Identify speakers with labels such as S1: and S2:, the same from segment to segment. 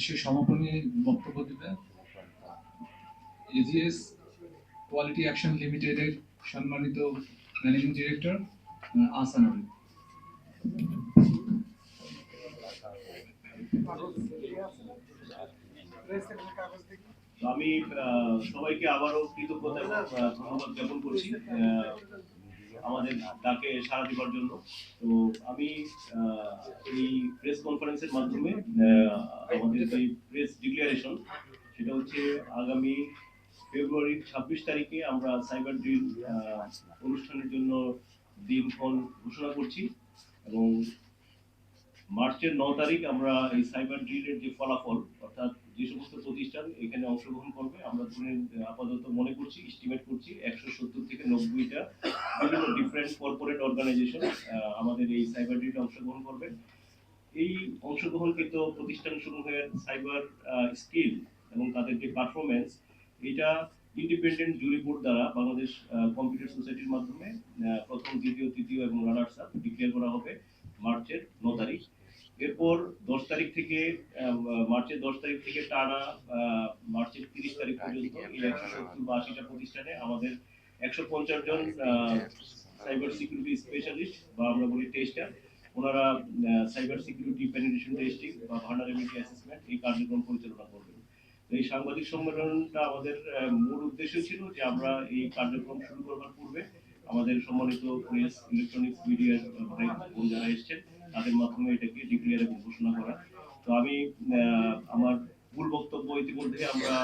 S1: বিশেষ সমাপনী বক্তব্য দেবে। এজিএস কোয়ালিটি অ্যাকশন লিমিটেডের সম্মানিত ম্যানেজিং ডিরেক্টর আসানুল
S2: আমি সবাইকে আবারও কৃতজ্ঞতা ধন্যবাদ জ্ঞাপন করছি। আমাদের ডাকে সাড়া দেওয়ার জন্য। তো আমি এই প্রেস কনফারেন্সের মাধ্যমে আমাদের এই প্রেস ডিক্লারেশন সেটা হচ্ছে আগামী ফেব্রুয়ারি ছাব্বিশ তারিখে আমরা সাইবার ড্রিল অনুষ্ঠানের জন্য দিনক্ষণ ঘোষণা করছি এবং মার্চের ন তারিখ আমরা এই সাইবার ড্রিলের যে ফলাফল, অর্থাৎ যে সমস্ত প্রতিষ্ঠান এখানে অংশগ্রহণ করবে, আমরা ধরে আপাতত মনে করছি এস্টিমেট করছি, একশো সত্তর থেকে নব্বইটা বিভিন্ন ডিফারেন্ট কর্পোরেট অর্গানাইজেশন আমাদের এই সাইবার ড্রিলে অংশগ্রহণ করবে। এই অংশগ্রহণকৃত প্রতিষ্ঠান সমূহের সাইবার স্কিল এবং তাদের যে পারফরমেন্স এটা ইন্ডিপেন্ডেন্ট জুরি বোর্ড দ্বারা বাংলাদেশ কম্পিউটার সোসাইটির মাধ্যমে প্রথম, দ্বিতীয়, তৃতীয় এবং রানার্স আপ ডিক্লেয়ার করা হবে মার্চের ন তারিখ। এরপর দশ তারিখ থেকে মার্চের দশ তারিখ থেকে টানা মার্চের তিরিশ তারিখ পর্যন্ত এই একশো সত্তর বা আশিটা প্রতিষ্ঠানে। আমাদের একশো পঞ্চাশ জন সাইবার সিকিউরিটি স্পেশালিস্ট বা আমরা বলি টেস্টার ওনারা সাইবার সিকিউরিটি পেনিটেশন টেস্টিং বা ভার্নারেবিলিটি অ্যাসেসমেন্ট এই কার্যক্রম পরিচালনা করবেন। তো এই সাংবাদিক সম্মেলনটা আমাদের মূল উদ্দেশ্য ছিল যে আমরা এই কার্যক্রম শুরু করবার পূর্বে আমাদের সম্মানিত প্রেস ইলেকট্রনিক্স মিডিয়ার ভাই বোন যারা এসছেন, তাদের মাধ্যমে এটাকে ডিক্লেয়ার এবং ঘোষণা করা। তো আমি আমার মূল বক্তব্য ইতিমধ্যে আমরা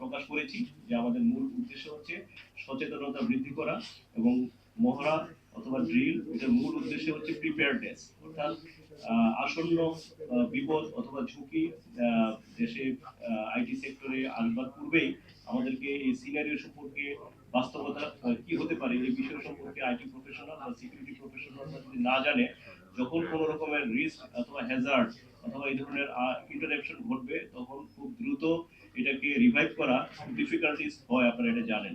S2: প্রকাশ করেছি যে আমাদের মূল উদ্দেশ্য হচ্ছে সচেতনতা বৃদ্ধি করা এবং মহড়া অথবা ড্রিল এটার মূল উদ্দেশ্য হচ্ছে প্রিপেয়ারনেস অর্থাৎ আসন্ন বিপদ অথবা ঝুঁকি দেশে আইটি সেক্টরে আসবার পূর্বেই প্রফেশনাল বা সিকিউরিটি প্রফেশনাল যদি না জানে, যখন কোনো রকমের রিস্ক অথবা হ্যাজার্ড অথবা এই ধরনের ইন্টারাপশন ঘটবে, তখন খুব দ্রুত এটাকে রিভাইভ করা ডিফিকাল্টিস হয় আপনারা এটা জানেন।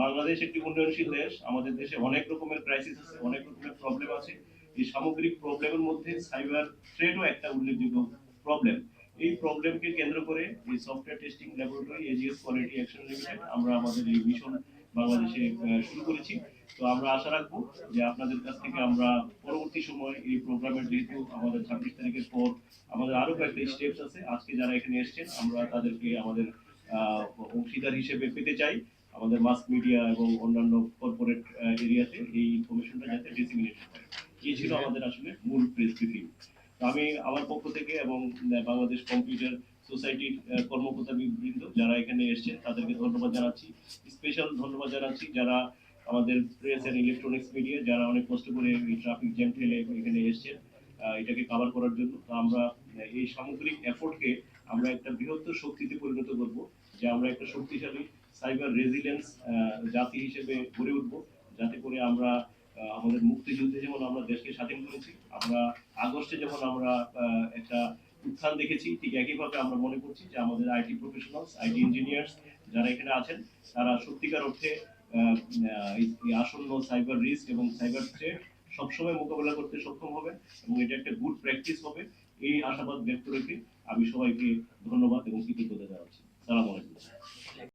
S2: বাংলাদেশ একটি উন্নয়নশীল দেশ, আমাদের দেশে অনেক রকমের ক্রাইসিস আছে, অনেক রকমের প্রবলেম আছে। এই সামগ্রিক প্রবলেমের মধ্যে সাইবার থ্রেটও একটা উল্লেখযোগ্য প্রবলেম এই প্রবলেমকে কেন্দ্র করে এই software testing laboratory AGS quality action limited আমরা আমাদের এই মিশন বাংলাদেশে শুরু করেছি। তো আমরা আশা রাখব যে আপনাদের কাছ থেকে আমরা পরবর্তী সময় এই প্রোগ্রামের যেহেতু আমাদের ছাব্বিশ তারিখের পর আমাদের আরও কয়েকটা স্টেপস আছে, আজকে যারা এখানে এসেছেন, আমরা তাদেরকে আমাদের অংশীদার হিসেবে পেতে চাই। আমাদের মাস মিডিয়া এবং অন্যান্য কর্পোরেট এরিয়াতে এই ইনফরমেশনটা যাতে ডিসিমিনেট হয় এই ছিল আমাদের আসলে মূল প্রেস আমি আমার পক্ষ থেকে এবং বাংলাদেশ কম্পিউটার সোসাইটির আহ, কর্মকর্তা বৃন্দ যারা এখানে এসেছেন তাদেরকে ধন্যবাদ জানাচ্ছি। স্পেশাল ধন্যবাদ জানাচ্ছি যারা আমাদের প্রেস এন্ড ইলেকট্রনিক্স মিডিয়া যারা অনেক কষ্ট করে এই ট্রাফিক জ্যাম ঠেলে এখানে এসেছেন এটাকে কভার করার জন্য। তো আমরা এই সামগ্রিক এফোর্টকে আমরা একটা বৃহত্তর শক্তিতে পরিণত করব যে আমরা একটা শক্তিশালী সাইবার রেজিলেন্স জাতি হিসেবে গড়ে উঠবো যাতে করে আমরা আমাদের মুক্তিযুদ্ধে যেমন আমরা দেশকে স্বাধীন করেছি আমরা আগস্টে যেমন আমরা একটা উত্থান দেখেছি, ঠিক একইভাবে আমরা মনে করছি যে আমাদের আইটি প্রফেশনালস আইটি ইঞ্জিনিয়ার্স যারা এখানে আছেন, তারা সত্যিকার অর্থে আসন্ন সাইবার রিস্ক এবং সাইবার থ্রেট সবসময় মোকাবেলা করতে সক্ষম হবে এবং এটা একটা গুড প্র্যাকটিস হবে। এই আশাবাদ ব্যক্ত রেখে আমি সবাইকে ধন্যবাদ এবং কৃতজ্ঞতা জানাচ্ছি। সালাম আলাইকুম।